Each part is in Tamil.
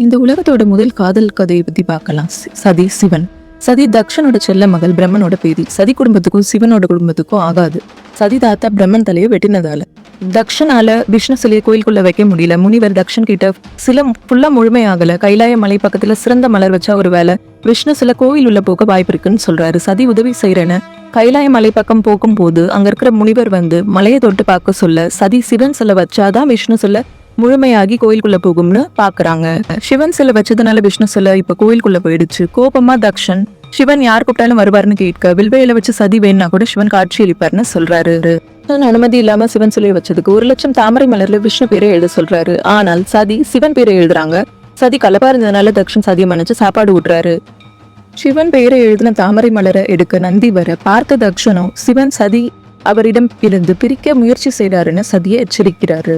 இந்த உலகத்தோட முதல் காதல் கதையை பத்தி பார்க்கலாம். சி- சதி சிவன். சதி தக்ஷனோட செல்ல மகள் பிரம்மனோட பேதி. சதி குடும்பத்துக்கும் சிவனோட குடும்பத்துக்கும் ஆகாது. சதி தாத்தா பிரம்மன் தலையை வெட்டினதால. தக்ஷனால விஷ்ணு சிலையை கோயிலுக்குள்ள வைக்க முடியல. முனிவர் தக்ஷன் கிட்ட சில ஃபுல்லா முழுமையாகல. கைலாய மலை பக்கத்துல சிறந்த மலர் வச்சா ஒரு வேலை. விஷ்ணு சில கோயில் உள்ள போக வாய்ப்பு இருக்குன்னு சொல்றாரு. சதி உதவி செய்யறேன்னு. கைலாய மலை பக்கம் போகும்போது அங்க இருக்கிற முனிவர் வந்து மலையை தொட்டு பார்க்க சொல்ல சதி சிவன் சிலை வச்சாதான் விஷ்ணு சிலை முழுமையாகி கோயிலுக்குள்ள போகும்னு பாக்குறாங்க. சிவன் சிலை வச்சதுனால விஷ்ணு சிலை இப்ப கோயிலுக்குள்ள போயிடுச்சு. கோபமா தக்ஷன் சிவன் யார் கூப்பிட்டாலும் வருவாருன்னு கேட்க வில்வையில வச்சு சதி வேணா கூட சிவன் காட்சி அளிப்பார்னு சொல்றாரு. அனுமதி இல்லாம சிவன் சிலையை வச்சதுக்கு ஒரு லட்சம் தாமரை மலர்ல விஷ்ணு பேரை எழுத சொல்றாரு. ஆனால் சதி சிவன் பேரை எழுதுறாங்க. சதி கலப்பா இருந்ததுனால தக்ஷன் சதியை மன்னிச்சு சாப்பாடு விட்டுறாரு சிவன் பெயரை எழுதின தாமரை மலரை எடுக்க நந்தி வர பார்த்த தக்ஷனும் சிவன் சதி அவரிடம் இருந்து பிரிக்க முயற்சி செய்கிறாருன்னு சதியை எச்சரிக்கிறாரு.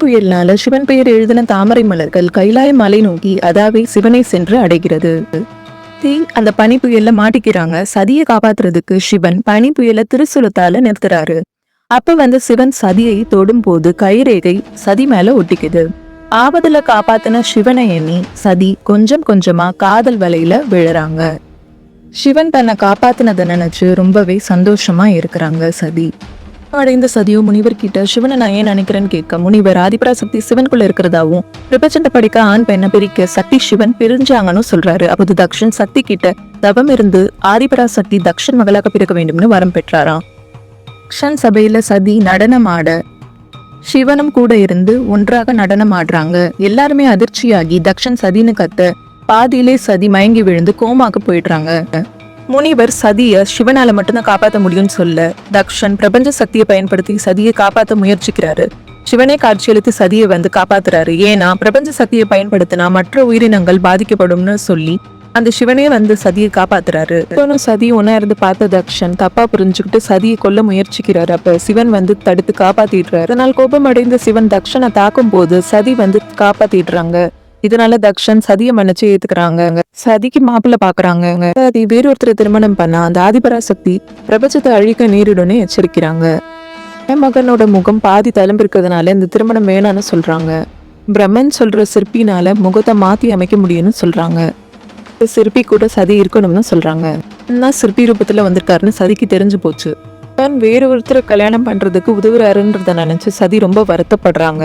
புயல்னால சிவன் பெயர் எழுதின தாமரை மலர்கள் கைலாய மலை நோக்கி அதாவே சிவனை சென்று அடைகிறது. தீ அந்த பனி புயல்ல மாட்டிக்கிறாங்க. சதியை காப்பாத்துறதுக்கு சிவன் பனி புயல திருசுலத்தால நிறுத்துறாரு. அப்ப வந்து சிவன் சதியை தொடும் போது கைரேகை சதி மேல ஒட்டிக்குது. ஆபத்துல காப்பாத்தின சிவனை எண்ணி சதி கொஞ்சம் கொஞ்சமா காதல் வலையில விழுறாங்க. சிவன் தன்னை காப்பாத்தினதை நினைச்சு ரொம்பவே சந்தோஷமா இருக்கிறாங்க சதி. அடைந்த சதியோ முனிவர் கிட்ட சிவனை நான் ஏன் நினைக்கிறேன்னு கேட்க முனிவர் ஆதிபரா சக்தி சிவனுக்குள்ள இருக்கிறதாவும் பிரபஞ்சத்தை படிக்க ஆண் பெண்ணை பிரிக்க சக்தி சிவன் பிரிஞ்சாங்கன்னு சொல்றாரு. அப்போது தக்ஷன் சக்தி கிட்ட தவம் இருந்து ஆதிபரா சக்தி தக்ஷன் மகளாக பிறக்க வேண்டும்னு வரம் பெற்றாராம். தக்ஷன் சபையில சதி நடனம் ஆட சிவனும் கூட இருந்து ஒன்றாக நடனம் ஆடுறாங்க. எல்லாருமே அதிர்ச்சியாகி தக்ஷன் சதின்னு கத்த பாதியிலே சதி மயங்கி விழுந்து கோமாக்கு போயிடுறாங்க. முனிவர் சதியை சிவனால மட்டும்தான் காப்பாற்ற முடியும்னு சொல்ல தக்ஷன் பிரபஞ்ச சக்தியை பயன்படுத்தி சதியை காப்பாற்ற முயற்சிக்கிறாரு. சிவனே காட்சியளித்து சதியை வந்து காப்பாத்துறாரு. ஏன்னா பிரபஞ்ச சக்தியை பயன்படுத்தினா மற்ற உயிரினங்கள் பாதிக்கப்படும்னு சொல்லி அந்த சிவனே வந்து சதியை காப்பாத்துறாரு. இப்போனும் சதி ஒன்னா இருந்து பார்த்த தக்ஷன் தப்பா புரிஞ்சுக்கிட்டு சதியை கொல்ல முயற்சிக்கிறாரு. அப்ப சிவன் வந்து தடுத்து காப்பாத்திடுறாரு. அதனால் கோபம் அடைந்த சிவன் தக்ஷனை தாக்கும் போது சதி வந்து காப்பாத்திடுறாங்க. இதனால தக்ஷன் சதியை மன்னிச்சு ஏத்துக்கிறாங்க சதிக்கு மாப்பிள்ள பாக்குறாங்க சதி வேறொருத்தரை திருமணம் பண்ணா அந்த ஆதிபராசக்தி பிரபஞ்சத்தை அழிக்க நேரிடும்னு எச்சரிக்கிறாங்க. என் மகனோட முகம் பாதி தளம்பிருக்கிறதுனால இந்த திருமணம் வேணாம்னு சொல்றாங்க. பிரம்மன் சொல்ற சிற்பினால முகத்தை மாத்தி அமைக்க முடியும்னு சொல்றாங்க. சிற்பி கூட சதி இருக்கணும்னு சொல்றாங்க. என்ன சிற்பி ரூபத்துல வந்திருக்காருன்னு சதிக்கு தெரிஞ்சு போச்சு. தான் வேற ஒருத்தரை கல்யாணம் பண்றதுக்கு உதவுறாருன்றத நினைச்சு சதி ரொம்ப வருத்தப்படுறாங்க.